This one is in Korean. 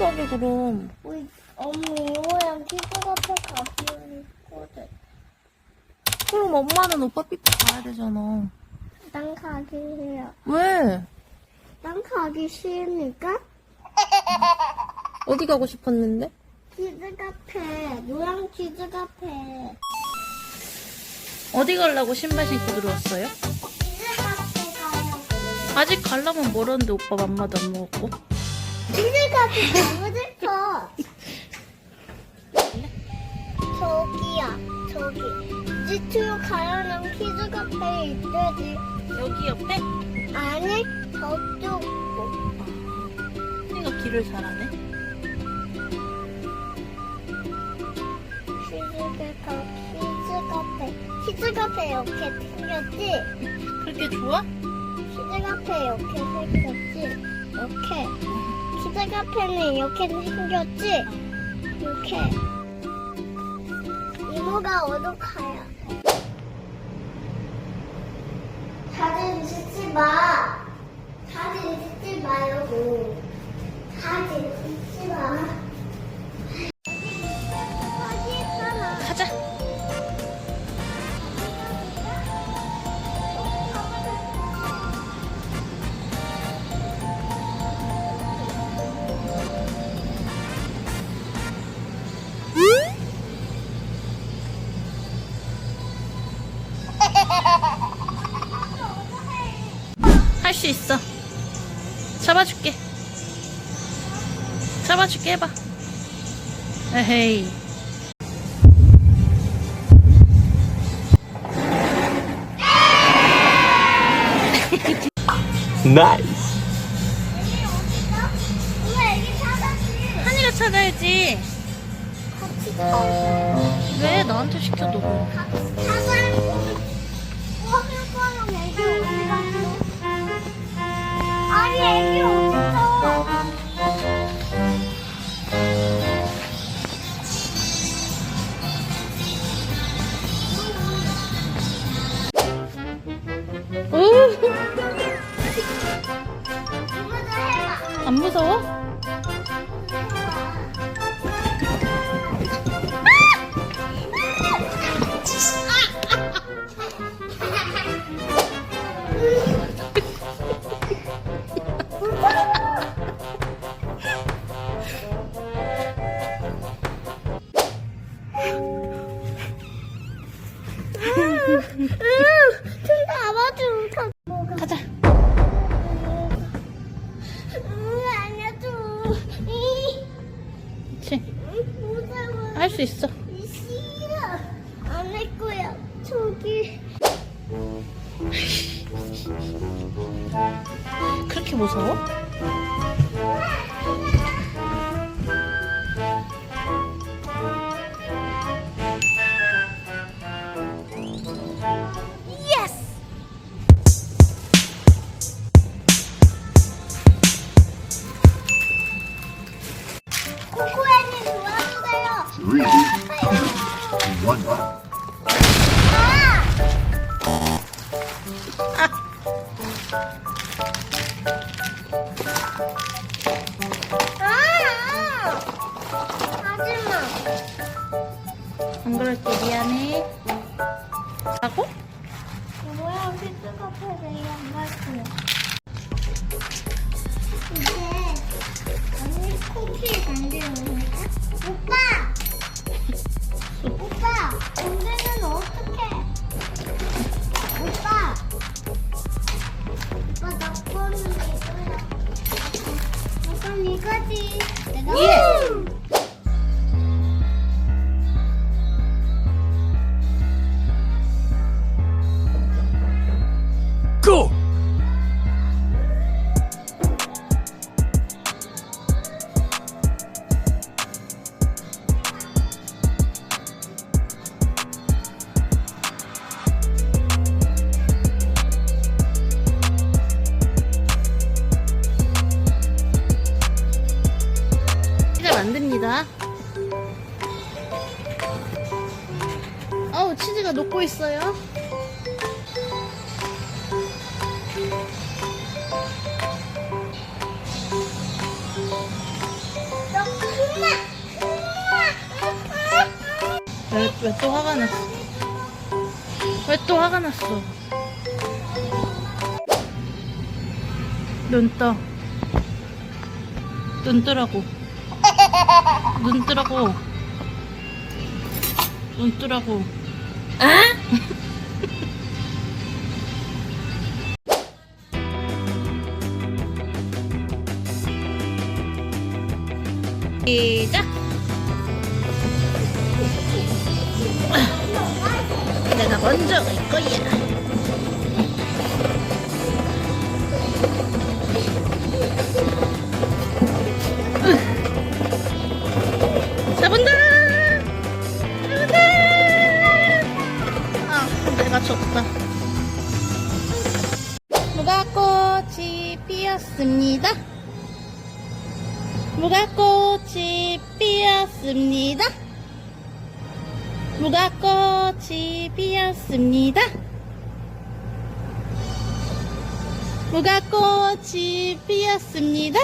가게 그럼. 우리 엄마 이모랑 피자 카페 가기로 했거든. 그럼 엄마는 오빠 삐삐 가야 되잖아. 난 가기 싫어. 왜? 난 가기 싫으니까 어디 가고 싶었는데? 치즈 카페, 노랑 치즈 카페. 어디 가려고 신발 신고 들어왔어요? 치즈 카페 가려고. 아직 가려면 멀었는데 오빠 맘마도 안 먹었고. 치즈 카페 가고 싶어. 저기야, 저기. 지투 가려면 치즈 카페에 있어야지. 여기 옆에? 아니, 저쪽. 언니가 길을 잘하네. 치즈 카페, 카페. 치즈 카페 이렇게 생겼지? 그렇게 좋아? 치즈 카페 이렇게 생겼지? 이렇게. 치즈 카페는 이렇게 생겼지? 이렇게. 이모가 가요? 사진 찍지 마. 사진 찍지 말고. 사진 찍지 마. 수 있어. 잡아줄게. 잡아줄게 해봐. 에헤이. 나이스. 한이가 찾아야지. 왜 나한테 시켜 너? 안 무서워? 좀 무서워. 할수 있어. 이 싫어. 안 할 거야. 저기. 그렇게 무서워? 안 그럴게, 미안해. 하고? 뭐야, 피트 카페 내가 안갈 거야. 이제 언니 쿠키 만들는 이거지. 내가 예! 치즈가 녹고 있어요. 왜 또 화가 났어? 왜 또 화가 났어? 눈떠. 눈 뜨라고. 눈 뜨라고. 눈 뜨라고. 아? 시작. 내가 먼저 갈 거야. 졌다. 무가꽃이 피었습니다. 무가꽃이 피었습니다. 무가꽃이 피었습니다. 무가꽃이 피었습니다.